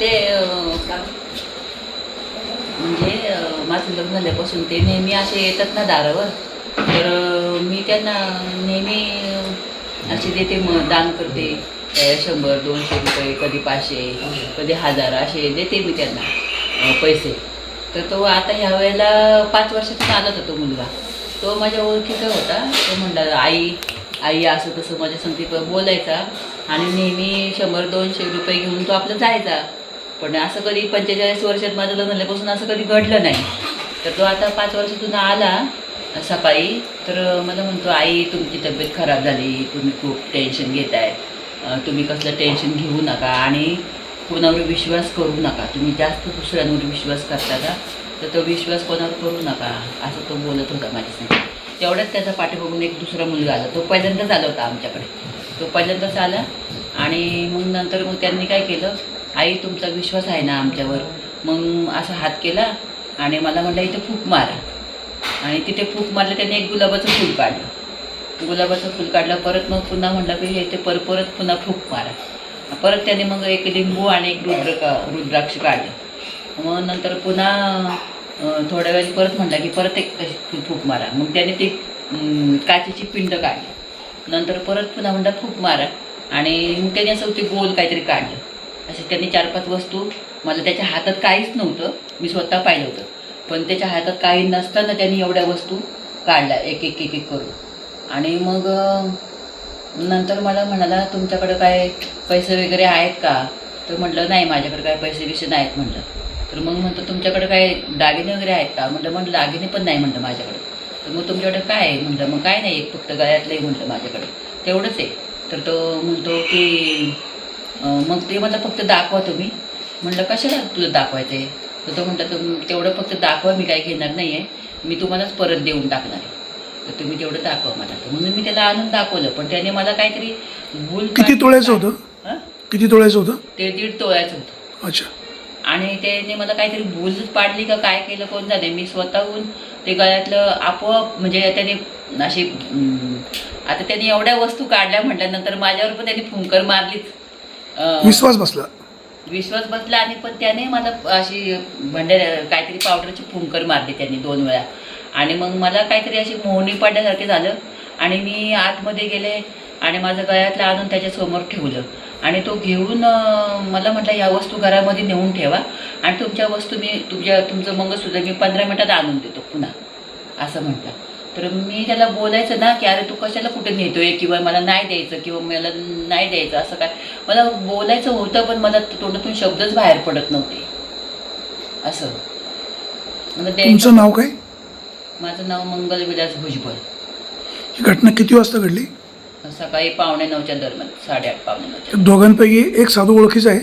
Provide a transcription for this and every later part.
ते का- म्हणजे माझं लग्न झाल्यापासून ते नेहमी असे येतात ना दारावर. तर मी त्यांना नेहमी असे देते मग दान करते. शंभर दोनशे रुपये कधी पाचशे कधी हजार असे देते मी त्यांना पैसे. तर तो आता ह्या वेळेला पाच वर्षातून आला होता तो मुलगा. तो माझ्या ओळखीचा होता. तो म्हणला आई आई असं तसं माझ्या संगती बोलायचा आणि नेहमी शंभर दोनशे रुपये घेऊन तो आपला जायचा. पण असं कधी पंचेचाळीस वर्षात माझं लग्न झाल्यापासून असं कधी घडलं नाही. तर तो आता पाच वर्षातून आला सकाळी. तर मला म्हणतो आई तुमची तब्येत खराब झाली. तुम्ही खूप टेन्शन घेत आहे तुम्ही कसलं टेन्शन घेऊ नका आणि कोणावर विश्वास करू नका. तुम्ही जास्त दुसऱ्यांवर विश्वास करता का? तर तो विश्वास कोणावर करू नका. असं तो बोलत होता माझ्यासाठी तेवढ्याच त्याचा पाठी बघून एक दुसरा मुलगा आला. तो पहिल्यांदाच आला होता आमच्याकडे. तो पहिल्यांदाच आला आणि मग नंतर मग त्यांनी काय केलं? आई तुमचा विश्वास आहे ना आमच्यावर? मग असा हात केला आणि मला म्हटलं इथे फूक मारा. आणि तिथे फूक मारलं त्याने एक गुलाबाचं फूल काढलं. गुलाबाचं फूल काढलं परत मग पुन्हा म्हटलं की हे ते पर परत पुन्हा फूक मारा. परत त्याने मग एक लिंबू आणि एक रुद्र का रुद्राक्ष काढलं. मग नंतर पुन्हा थोड्या वेळ परत म्हटलं की परत एक फूक मारा. मग त्याने ती काचेची पिंड काढली. नंतर परत पुन्हा म्हणलं फूक मारा. आणि मग त्याने असं ते गोल काहीतरी काढलं. असे त्यांनी चार पाच वस्तू मला त्याच्या हातात काहीच नव्हतं. मी स्वतः पाहिलं होतं. पण त्याच्या हातात काही नसताना त्यांनी एवढ्या वस्तू काढल्या एक एक एक एक करून. आणि मग नंतर मला म्हणाला तुमच्याकडं काय पैसे वगैरे आहेत का? तर म्हटलं नाही माझ्याकडे काय पैसे बिसे नाहीत म्हटलं. तर मग म्हणतो तुमच्याकडे काय दागिने वगैरे आहेत का? म्हटलं म्हटलं दागिने पण नाही म्हटलं माझ्याकडे. तर मग तुमच्याकडे काय आहे? म्हटलं मग काय नाही एक फक्त गळ्यातलंही म्हटलं माझ्याकडे. तेवढंच आहे. तर तो म्हणतो की मग ते मला फक्त दाखवा तुम्ही. म्हटलं कशाला तुला दाखवायचं आहे तर तो म्हटलं तुम तेवढं फक्त दाखवा मी काय घेणार नाही आहे मी तुम्हालाच परत देऊन टाकणार आहे. तर तुम्ही तेवढं दाखवा मला. म्हणून मी त्याला आणून दाखवलं. पण त्याने मला काहीतरी भूल किती तोळ्याचं होतं? किती तोळ्याचं होतं? ते दीड तोळ्याचं होतं. अच्छा. आणि त्याने मला काहीतरी भूलच पाडली का काय केलं कोण जाणे? मी स्वतःहून ते गळ्यातलं आपोआप म्हणजे त्याने अशी आता त्याने एवढ्या वस्तू काढल्या म्हटल्यानंतर माझ्यावर पण त्याने फुंकर मारलीच. विश्वास बसला. विश्वास बसला आणि पण त्याने मला अशी भंडार काहीतरी पावडरची फुंकर मारली त्यांनी दोन वेळा. आणि मग मला काहीतरी अशी मोहनी पाडल्यासारखे झालं आणि मी आतमध्ये गेले आणि माझं गळ्यातलं आणून त्याच्यासमोर ठेवलं. आणि तो घेऊन मला म्हटलं ह्या वस्तू घरामध्ये नेऊन ठेवा आणि तुमच्या वस्तू मी तुमच्या तुमचं मंगळसूत्र मी पंधरा मिनटात आणून देतो पुन्हा. असं म्हटलं. तर मी त्याला बोलायचं ना की अरे तू कशाला कुठे नेतोय किंवा मला नाही द्यायचं किंवा मला नाही द्यायचं असं काय? मला बोलायचं होतं पण मला तोंडातून शब्दच बाहेर पडत नव्हते. असं. तुमचं नाव काय? माझं नाव मंगल विलास भुजबळ. ही घटना किती वाजता घडली? सकाळी पावणे नऊच्या दरम्यान साडेआठ पावणे नऊच्या त्या दोघांपैकी एक साधू ओळखीचा आहे.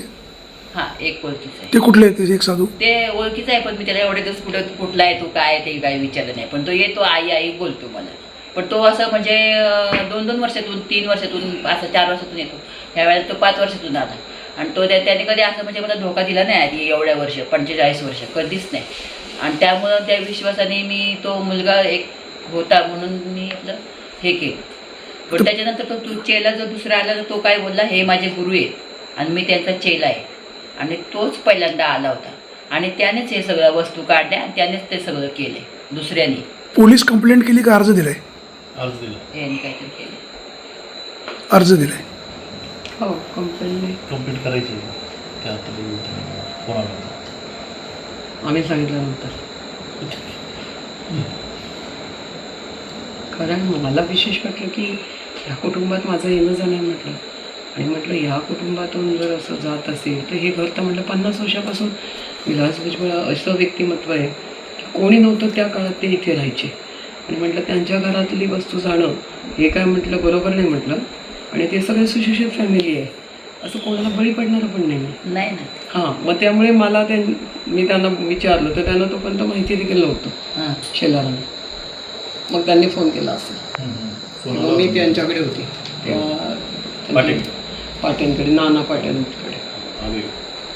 हां एक ओळखीचं आहे. ते कुठले आहेत? ते एक साधू. ते ओळखीचं आहे पण मी त्याला एवढे दिवस कुठं कुठला आहे तो काय आहे ते काही विचारलं नाही. पण तो येतो आई आई बोलतो मला. पण तो असं म्हणजे दोन दोन वर्षातून तीन वर्षातून असं चार वर्षातून येतो. ह्या वेळेला तो पाच वर्षातून आला. आणि तो त्या त्याने कधी असं म्हणजे मला धोका दिला नाही आधी एवढ्या वर्ष पंचेचाळीस वर्ष कधीच नाही. आणि त्यामुळं त्या विश्वासाने मी तो मुलगा एक होता म्हणून मी आपलं हे केलं. पण त्याच्यानंतर तो तू चेला जो दुसरा आला तर तो काय बोलला हे माझे गुरु आहेत आणि मी त्यांचा चेला आहे. आणि तोच पहिल्यांदा आला होता. आणि त्यानेच हे सगळ्या वस्तू काढल्या आणि त्यानेच ते सगळं केले. दुसऱ्याने. पोलीस कंप्लेंट केली का अर्ज दिलाय? अर्ज दिला. यांनी काहीतरी केलं. अर्ज दिलाय. हो कंपनी कंप्लीट करायची त्या तुम्ही कोणाला आम्ही सांगितल्यानंतर. कारण मला विशेष वाटलं की ह्या कुटुंबात माझं येणं जाणं आहे म्हटलं. आणि म्हटलं ह्या कुटुंबातून जर असं जात असेल तर हे घर तर म्हटलं पन्नास वर्षापासून विलास भुजबळ असं व्यक्तिमत्व आहे की कोणी नव्हतं त्या काळात ते इथे राहायचे. आणि म्हटलं त्यांच्या घरातली वस्तू जाणं हे काय म्हटलं बरोबर नाही म्हटलं. आणि ते सगळे सुशिक्षित फॅमिली आहे. असं कोणाला बळी पडणारं पण नाही. नाही ना हां मग त्यामुळे मला त्यां मी त्यांना विचारलं तर त्यांना तोपर्यंत माहिती देखील नव्हतं हां. शेलाराने मग त्यांनी फोन केला असेल. मग मी त्यांच्याकडे होती. त्या पाटील. पाट्यांकडे नाना पाट्यांकडे.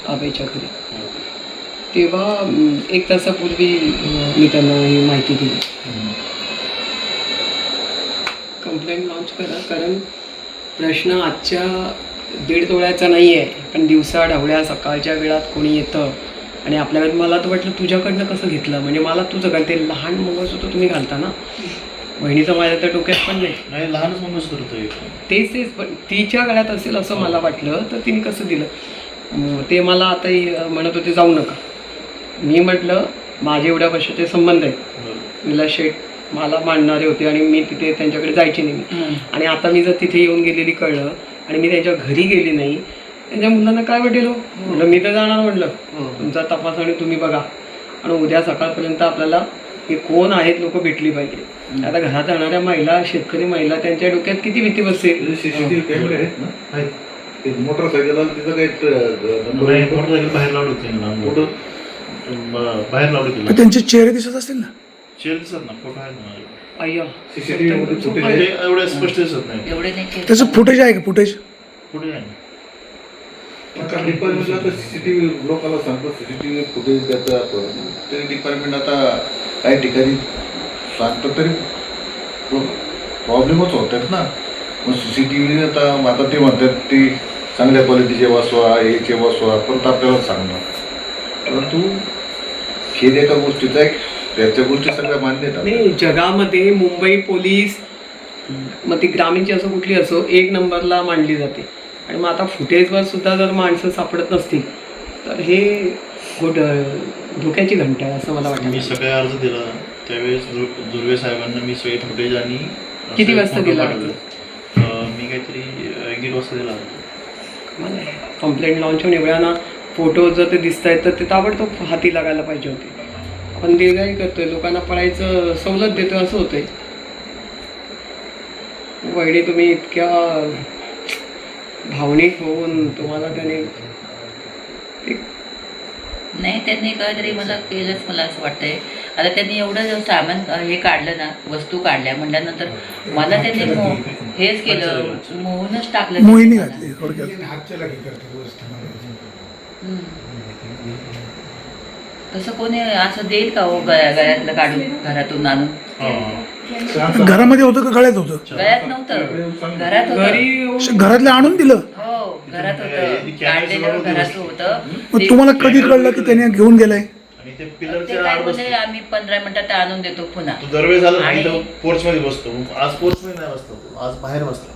आबाईच्या घरी. तेव्हा एक तासापूर्वी मी त्यांना ही माहिती दिली. कंप्लेंट लॉन्च करा कारण प्रश्न आजच्या दीड तोळ्याचा नाही आहे पण दिवसा ढवळ्या सकाळच्या वेळात कोणी येतं आणि आपल्याकडे मला तर वाटलं तुझ्याकडनं कसं घेतलं? म्हणजे मला तुझं घाल ते लहान मंगळसूत्र तुम्ही घालता ना? बहिणीचं माझ्या तर डोक्यात पण नाही. नाही लहानच होतं एक तेच तेच पण तिच्या गळ्यात असेल असं मला वाटलं तर तिने कसं दिलं? ते मला आता हे म्हणत होते जाऊ नका. मी म्हटलं माझे एवढ्या वर्षाचे संबंध आहेत. विलास शेठ मला मांडणारे होते आणि मी तिथे त्यांच्याकडे जायची नाही. आणि आता मी जर तिथे येऊन गेलेली कळलं आणि मी त्यांच्या घरी गेली नाही त्यांच्या मुलांना काय वाटेल हो? म्हटलं मी तर जाणार म्हटलं. हो. तुमचा तपास आणि तुम्ही बघा. आणि उद्या सकाळपर्यंत आपल्याला हे कोण आहेत लोक भेटली पाहिजे. आता घरात राहणाऱ्या महिला शेतकरी महिला त्यांच्या डोक्यात किती भीती बसते? मोटरसायकल तिथं काही मोटरसायकल बाहेर लावली होती लावली होती त्यांचे चेहरे दिसत असतील ना? दिसत ना फोटो. अय्या. एवढे स्पष्ट दिसत नाही. एवढे नाही. त्याचं फुटेज आहे का फुटेज पुढे आहे. डिपार्टमेंट आता सीसीटीव्ही लोकांना सांगतो सीसीटीव्ही फुटेज तरी डिपार्टमेंट आता काही ठिकाणी सांगतं तरी हो, प्रॉब्लेमच होतात ना. मग सी सी टी व्ही आता आता ते म्हणतात ते चांगल्या क्वालिटीचे वाचवा याचे वाचवा परत आपल्याला सांगणार. परंतु खेद एका गोष्टीचा एक त्याच्या गोष्टी सगळ्या मान्य नाही जगामध्ये मुंबई पोलीस मग ती ग्रामीणची असो कुठली असो एक नंबरला मांडली जाते. आणि मग आता फुटेजवर सुद्धा जर माणसं सापडत नसतील तर हे गोड धोक्याची घंटा आहे असं मला मी वाटतं. सगळे अर्ज दिला. त्यावेळेस दुर- दुर्वे साहेबांना मी सगळे फुटेज आणि किती वाजता photo दिला? पाठवले. अं, मी काहीतरी अं, एक दीड वाजता दिला. कंप्लेंट लॉन्च होऊन एवढ्याना फोटो जर ते दिसत आहेत तर ते ताबडतोब हाती लागायला पाहिजे होते. आपण दिरगाई करतोय लोकांना पळायचं सवलत देतोय असं होतंय. वहिनी तुम्ही इतक्या भावनिक होऊन तुम्हाला त्याने ते नाही त्यांनी काहीतरी मला केलंच मला असं वाटतंय. आता त्यांनी एवढं जर सामान हे काढलं ना वस्तू काढल्या म्हटल्यानंतर मला त्यांनी हेच केलं मोहनच टाकलं. मोहिनी त्यांनी मला. घातली थोडक्यात हम्म. तसं कोणी असं देईल का हो गळ्या गळ्यातलं काढून घरातून आणून? हां. घरामध्ये होतं का गळ्यात होतं? गळ्यात नव्हतं. घरात होतं. घरी श- घरातले आणून दिलं. घरात होतं. काढलेलं घरात होतं. मग ते- तुम्हाला कधी कळलं की त्याने घेऊन गेलाय? आणि ते ते पिलरच्या काय आड बोलले बसतो आम्ही पंधरा मिनिटात आणून देतो पुन्हा. तो दरवेळेस आणि- पोर्च मध्ये बसतो. आज पोर्च मध्ये नाही बसतो तो. आज बाहेर बसतो.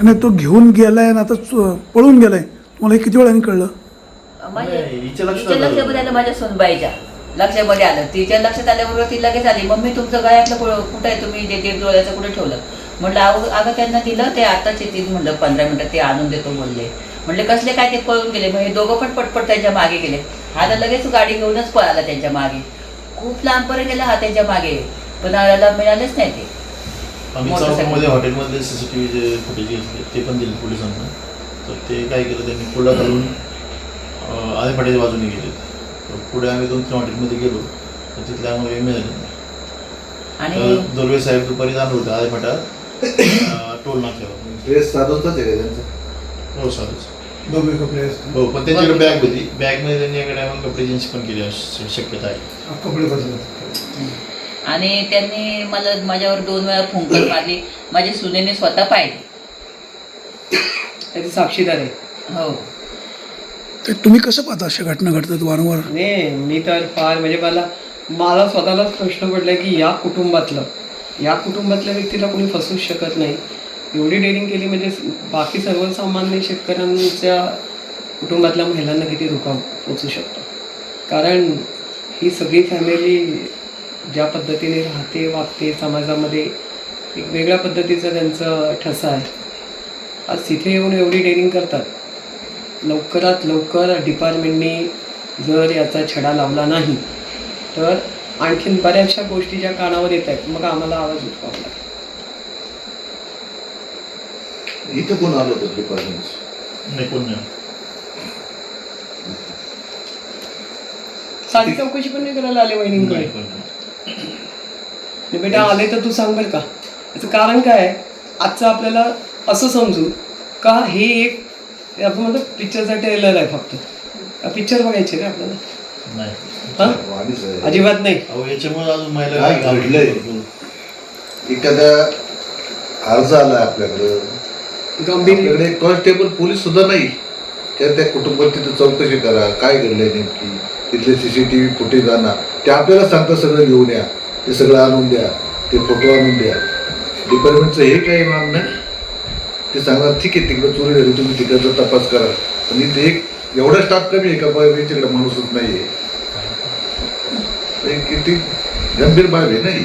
आणि तो घेऊन गेलाय आणि आता चु- पळून गेलाय. तुम्हाला हे किती वेळाने कळलं? माझ्या नाही, हिच्या लक्षात आलं. लक्षामध्ये आलं माझ्या सोनबाईच्या लक्षामध्ये आलं. तिच्या लक्षात आल्याबरोबर ती लगेच आली मम्मी तुमचं गळ्यातलं कुठं कुठं आहे? तुम्ही ते दीड डोळ्याचं कुठे ठेवलं? म्हटलं अहो अगं त्यांना दिलं ते आताच येतील म्हणलं पंधरा मिनिटात ते आणून देतो म्हणले. म्हणले कसले काय ते पळून गेले? मग हे दोघं पण पटपट त्यांच्या मागे गेले. हा तर लगेच गाडी घेऊनच पळाला त्यांच्या मागे. खूप लांबपर्यंत गेला हा त्यांच्या मागे. पण आल्याला मिळालेच नाही ते. आम्ही सीसीटीव्ही जे फुटेज घेतले ते पण दिले पोलिसांना. तर ते काय केलं त्यांनी पुढं घालून आधी फाट्याच्या बाजूने गेले. तर पुढे आम्ही दोन तीन हॉटेलमध्ये गेलो. तर तिथले आम्हाला मिळाली. आणि दोरवे साहेब दुपारी जाणार होते आधी फाटा अं, टोल नाक्यावर. ड्रेस साधवताच आहे का त्यांचा? हो चालूच हो पण त्यांच्याकडे बॅग होती. बॅगमध्ये त्यांनी एका टायमाला कपडे चेंज पण केले शक्यता आहे. आणि त्यांनी मला माझ्यावर दोन वेळा फुंकर मारली. माझ्या सुनेने स्वतः पाहिली. त्याचे साक्षीदार आहे हो. ते तुम्ही कसं पाहता अशा घटना घडतात वारंवार? नाही मी तर फार म्हणजे मला मला स्वतःलाच प्रश्न पडला की या कुटुंबातलं या कुटुंबातल्या व्यक्तीला कोणी फसूच शकत नाही. एवढी डेअरिंग केली म्हणजे बाकी सर्वसामान्य शेतकऱ्यांच्या कुटुंबातल्या महिलांना किती धोका पोचू शकतो? कारण ही सगळी फॅमिली ज्या पद्धतीने राहते वागते समाजामध्ये एक वेगळ्या पद्धतीचं त्यांचं ठसा आहे. आज तिथे येऊन एवढी डेअरिंग करतात. लवकरात लवकर डिपार्टमेंटने जर याचा छडा लावला नाही तर आणखीन बऱ्याचशा गोष्टी ज्या कानावर येत आहेत मग आम्हाला आवाज उठवावा लागेल इथं कोण आलं होतं डिपार्टमेंट साधी चौकशी पण नाही करायला आले वहिनींकडे. आणि बेटा आले तर तू सांग बरं का. याचं कारण काय आहे? आजचं आपल्याला असं समजू का हे एक आपण म्हणतो पिक्चरचा ट्रेलर आहे फक्त. पिक्चर बघायचे का आपल्याला? नाही. हा? अजिबात नाही. अहो याच्यामुळे अजून महिला काय घडलंय? एखादा अर्ज आला आपल्याकडं. गांभीर्य आपल्याकडे कॉन्स्टेबल पोलीस सुद्धा नाही. त्या त्या कुटुंबात तिथं चौकशी करा. काय घडलंय नेमकी? तिथले सीसीटीव्ही फुटेज आणा. ते आपल्याला सांगता सगळं घेऊन या. ते सगळं आणून द्या. ते फोटो आणून द्या. डिपार्टमेंटचं हे काही मागणं. ते सांगणार ठीक आहे तिकडं चोरी झाली तुम्ही तिकडचा तपास करा. पण इथे एक एवढा स्टाफ कमी आहे का? बा यांच्याकडे माणूसच नाही आहे किती गंभीर बाब आहे नाही?